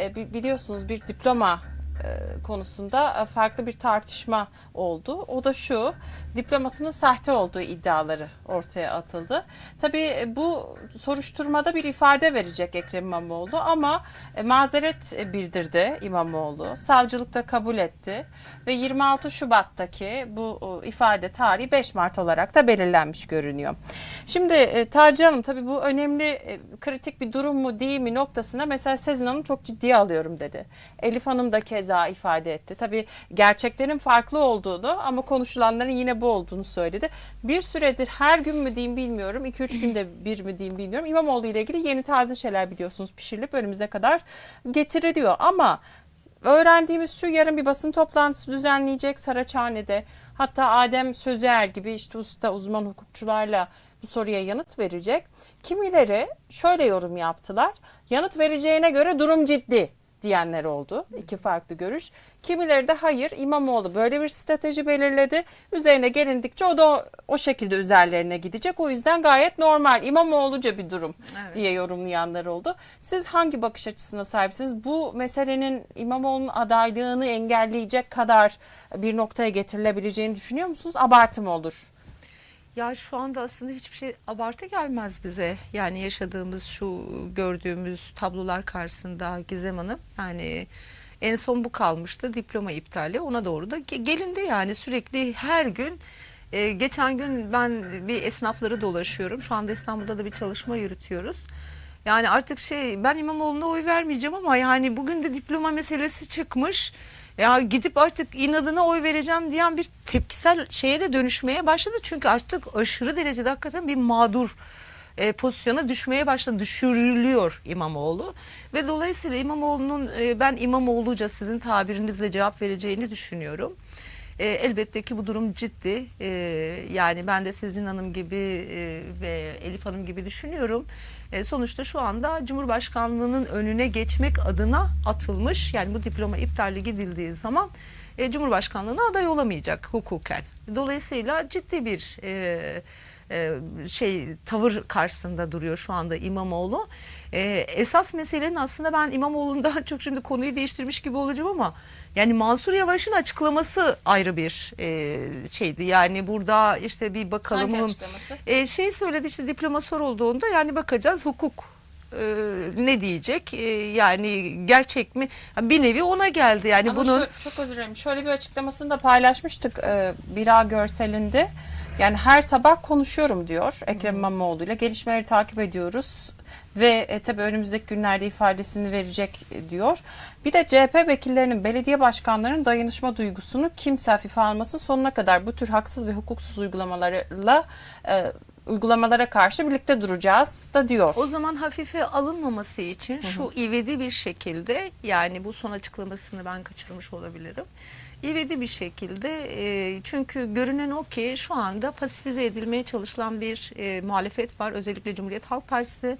e, bi- biliyorsunuz bir diploma konusunda e, farklı bir tartışma oldu. O da şu, diplomasının sahte olduğu iddiaları ortaya atıldı. Tabii e, bu soruşturmada bir ifade verecek Ekrem İmamoğlu ama e, mazeret e, bildirdi İmamoğlu. Savcılık da kabul etti ve 26 Şubat'taki bu e, ifade tarihi 5 Mart olarak da belirlenmiş görünüyor. Şimdi e, Taci Hanım tabii bu önemli e, kritik bir durum mu değil mi noktasına mesela Sezin Hanım çok ciddiye alıyorum dedi. Elif Hanım da keza ifade etti. Tabii gerçeklerin farklı olduğunu ama konuşulanların yine bu olduğunu söyledi. Bir süredir her gün mü diyeyim bilmiyorum. 2-3 günde bir mi diyeyim bilmiyorum. İmamoğlu ile ilgili yeni taze şeyler biliyorsunuz pişirilip önümüze kadar getiriliyor. Ama öğrendiğimiz şu yarın bir basın toplantısı düzenleyecek Saraçhane'de. Hatta Adem Sözer gibi işte usta uzman hukukçularla bu soruya yanıt verecek. Kimileri şöyle yorum yaptılar. Yanıt vereceğine göre durum ciddi diyenler oldu. İki farklı görüş. Kimileri de hayır İmamoğlu böyle bir strateji belirledi. Üzerine gelindikçe o da o, o şekilde üzerlerine gidecek. O yüzden gayet normal İmamoğlu'ca bir durum Evet. diye yorumlayanlar oldu. Siz hangi bakış açısına sahipsiniz? Bu meselenin İmamoğlu'nun adaylığını engelleyecek kadar bir noktaya getirilebileceğini düşünüyor musunuz? Abartı mı olur? Ya şu anda aslında hiçbir şey abartı gelmez bize. Yani yaşadığımız şu gördüğümüz tablolar karşısında Gizem Hanım yani en son bu kalmıştı diploma iptali ona doğru da ge- gelindi yani sürekli her gün e, geçen gün ben bir esnafları dolaşıyorum şu anda İstanbul'da da bir çalışma yürütüyoruz. Yani artık şey ben İmamoğlu'na oy vermeyeceğim ama yani bugün de diploma meselesi çıkmış. Ya gidip artık inadına oy vereceğim diyen bir tepkisel şeye de dönüşmeye başladı. Çünkü artık aşırı derecede hakikaten bir mağdur e, pozisyona düşmeye başladı. Düşürülüyor İmamoğlu. Ve dolayısıyla İmamoğlu'nun e, ben İmamoğlu'ca sizin tabirinizle cevap vereceğini düşünüyorum. E, elbette ki bu durum ciddi. E, yani ben de Sezin Hanım gibi e, ve Elif Hanım gibi düşünüyorum. E, sonuçta şu anda Cumhurbaşkanlığının önüne geçmek adına atılmış. Yani bu diploma iptali gidildiği zaman e, Cumhurbaşkanlığına aday olamayacak hukuken. Dolayısıyla ciddi bir e, e, şey tavır karşısında duruyor şu anda İmamoğlu. E, esas meselenin aslında ben İmamoğlu'ndan çok şimdi konuyu değiştirmiş gibi olacağım ama yani Mansur Yavaş'ın açıklaması ayrı bir e, şeydi. Yani burada işte bir bakalım. Hangi açıklaması? E, şey söyledi işte diploma sorulduğunda yani bakacağız hukuk e, ne diyecek E, yani gerçek mi bir nevi ona geldi yani Ama bunun şu- çok özür dilerim. Şöyle bir açıklamasını da paylaşmıştık e, Bira görselinde. Yani her sabah konuşuyorum diyor Ekrem İmamoğlu ile. Gelişmeleri takip ediyoruz ve e, tabii önümüzdeki günlerde ifadesini verecek e, diyor. Bir de CHP vekillerinin, belediye başkanlarının dayanışma duygusunu kimse hafife almasın. Sonuna kadar bu tür haksız ve hukuksuz uygulamalarla e, uygulamalara karşı birlikte duracağız da diyor. O zaman hafife alınmaması için şu ivedi bir şekilde yani bu son açıklamasını ben kaçırmış olabilirim. İvedi bir şekilde e, çünkü görünen o ki şu anda pasifize edilmeye çalışılan bir e, muhalefet var. Özellikle Cumhuriyet Halk Partisi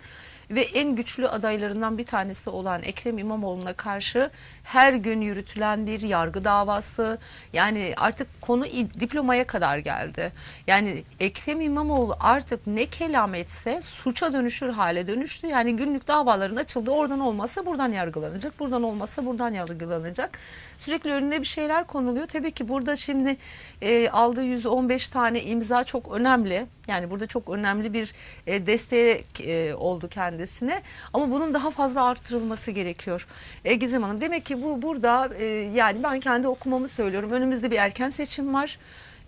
ve en güçlü adaylarından bir tanesi olan Ekrem İmamoğlu'na karşı her gün yürütülen bir yargı davası yani artık konu diplomaya kadar geldi. Yani Ekrem İmamoğlu artık ne kelam etse suça dönüşür hale dönüştü. Yani günlük davaların açıldı. Oradan olmazsa buradan yargılanacak. Buradan olmazsa buradan yargılanacak. Sürekli önüne bir şeyler konuluyor. Tabii ki burada şimdi e, aldığı 115 tane imza çok önemli. Yani burada çok önemli bir e, destek e, oldu kendisine. Ama bunun daha fazla artırılması gerekiyor. E, Gizem Hanım demek ki bu burada e, yani ben kendi okumamı söylüyorum. Önümüzde bir erken seçim var.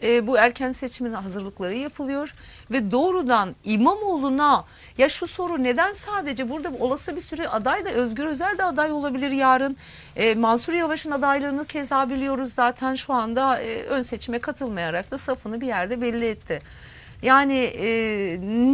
E, bu erken seçimin hazırlıkları yapılıyor ve doğrudan İmamoğlu'na ya şu soru neden sadece burada olası bir sürü aday da Özgür Özel de aday olabilir yarın. E, Mansur Yavaş'ın adaylığını keza biliyoruz zaten şu anda e, ön seçime katılmayarak da safını bir yerde belli etti. Yani e,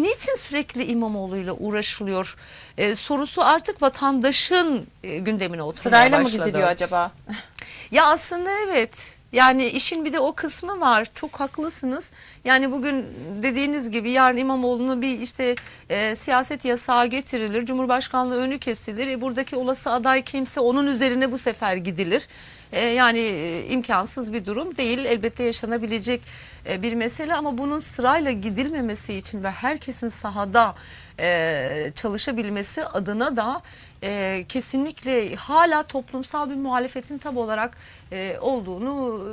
niçin sürekli İmamoğlu'yla uğraşılıyor? E, sorusu artık vatandaşın e, gündemine oturmaya Sırayla mı başladı. gidiliyor acaba? Ya aslında evet. Yani işin bir de o kısmı var. Çok haklısınız. Yani bugün dediğiniz gibi yarın İmamoğlu'nu bir işte e, siyaset yasağı getirilir. Cumhurbaşkanlığı önü kesilir. E, buradaki olası aday kimse onun üzerine bu sefer gidilir. E, yani e, imkansız bir durum değil. Elbette yaşanabilecek bir mesele ama bunun sırayla gidilmemesi için ve herkesin sahada e, çalışabilmesi adına da e, kesinlikle hala toplumsal bir muhalefetin tam olarak e, olduğunu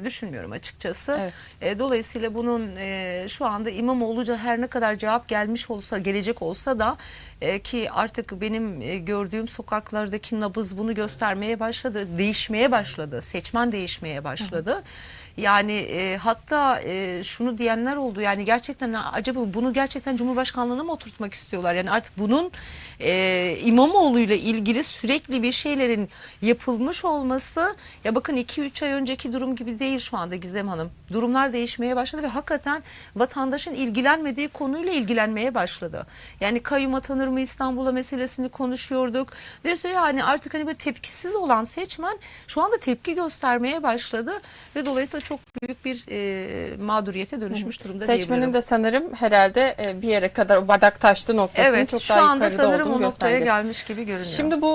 e, düşünmüyorum açıkçası. Evet. E, dolayısıyla bunun e, şu anda İmamoğlu'ca her ne kadar cevap gelmiş olsa gelecek olsa da e, ki artık benim e, gördüğüm sokaklardaki nabız bunu göstermeye başladı, değişmeye başladı, seçmen değişmeye başladı. Yani e, hatta e, şunu diyenler oldu yani gerçekten acaba bunu gerçekten Cumhurbaşkanlığına mı oturtmak istiyorlar? Yani artık bunun e, İmamoğlu ile ilgili sürekli bir şeylerin yapılmış olması ya bakın 2-3 ay önceki durum gibi değil şu anda Gizem Hanım. Durumlar değişmeye başladı ve hakikaten vatandaşın ilgilenmediği konuyla ilgilenmeye başladı. Yani kayyum atanır mı İstanbul'a meselesini konuşuyorduk. Ve yani artık hani böyle tepkisiz olan seçmen şu anda tepki göstermeye başladı ve dolayısıyla çok büyük bir e, mağduriyete dönüşmüş durumda Seçmenin de sanırım herhalde e, bir yere kadar o bardak taştı noktasının Evet çok şu daha anda yukarıda sanırım olduğunu o noktaya göstergesi. gelmiş gibi görünüyor. Şimdi bu